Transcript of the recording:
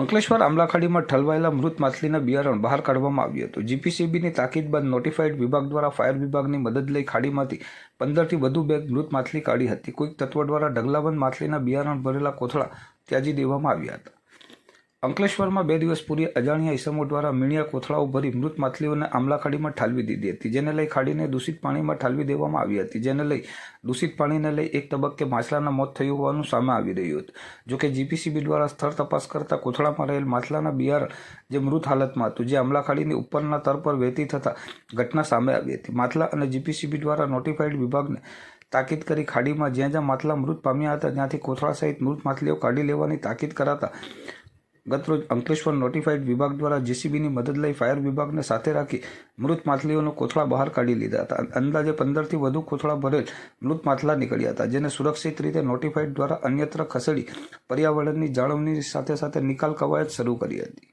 અંકલેશ્વર આંબલાખાડીમાં ઠલવાયેલા મૃત માછલીના બિયારણ બહાર કાઢવામાં આવ્યું હતું. જીપીસીબીની તાકીદ બાદ નોટિફાઈડ વિભાગ દ્વારા ફાયર વિભાગની મદદ લઈ ખાડીમાંથી પંદરથી વધુ બેગ મૃત માછલી કાઢી હતી. કોઈક તત્વ દ્વારા ઢગલાબંધ માછલીના બિયારણ ભરેલા કોથળા ત્યાજી દેવામાં આવ્યા હતા. અંકલેશ્વરમાં બે દિવસ પૂર્વે અજાણ્યા ઇસમો દ્વારા મીણિયા કોથળાઓ ભરી મૃત માછલીઓને આંબલાખાડીમાં ઠાલવી દીધી હતી, જેને લઈ ખાડીને દૂષિત પાણીમાં ઠાલવી દેવામાં આવી હતી, જેને લઈ દૂષિત પાણીને લઈ એક તબક્કે માછલાના મોત થયું હોવાનું સામે આવી રહ્યું હતું. જોકે જીપીસીબી દ્વારા સ્થળ તપાસ કરતા કોથળામાં રહેલ માછલાના બિયારણ જે મૃત હાલતમાં હતું, જે આંબલાખાડીની ઉપરના તર પર વહેતી થતા ઘટના સામે આવી હતી. માછલા અને જીપીસીબી દ્વારા નોટિફાઈડ વિભાગને તાકીદ કરી ખાડીમાં જ્યાં જ્યાં માછલા મૃત પામ્યા હતા, ત્યાંથી કોથળા સહિત મૃત માછલીઓ કાઢી લેવાની તાકીદ કરાતા ગતરોજ અંકલેશ્વર નોટિફાઈડ વિભાગ દ્વારા જેસીબીની મદદ લઈ ફાયર વિભાગને સાથે રાખી મૃત માછલીઓનો કોથળા બહાર કાઢી લીધા હતા. અંદાજે પંદરથી વધુ કોથળા ભરેલ મૃત માછલા નીકળ્યા હતા, જેને સુરક્ષિત રીતે નોટિફાઈડ દ્વારા અન્યત્ર ખસેડી પર્યાવરણની જાળવણી સાથે સાથે નિકાલ કવાયત શરૂ કરી હતી.